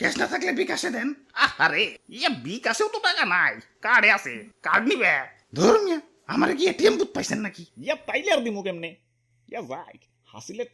Cash না থাকলে বিকাশে দেন। আরে ইয়ে বিকাশেও তো টাকা নাই। কার্ডে আছে কার্ড নিবে। ধরুন আমার কি এটিএম বুথ পাইছেন নাকি? ইয়া পাইলে আর দিমু কেমনে? ইয়া যাই হাসিলের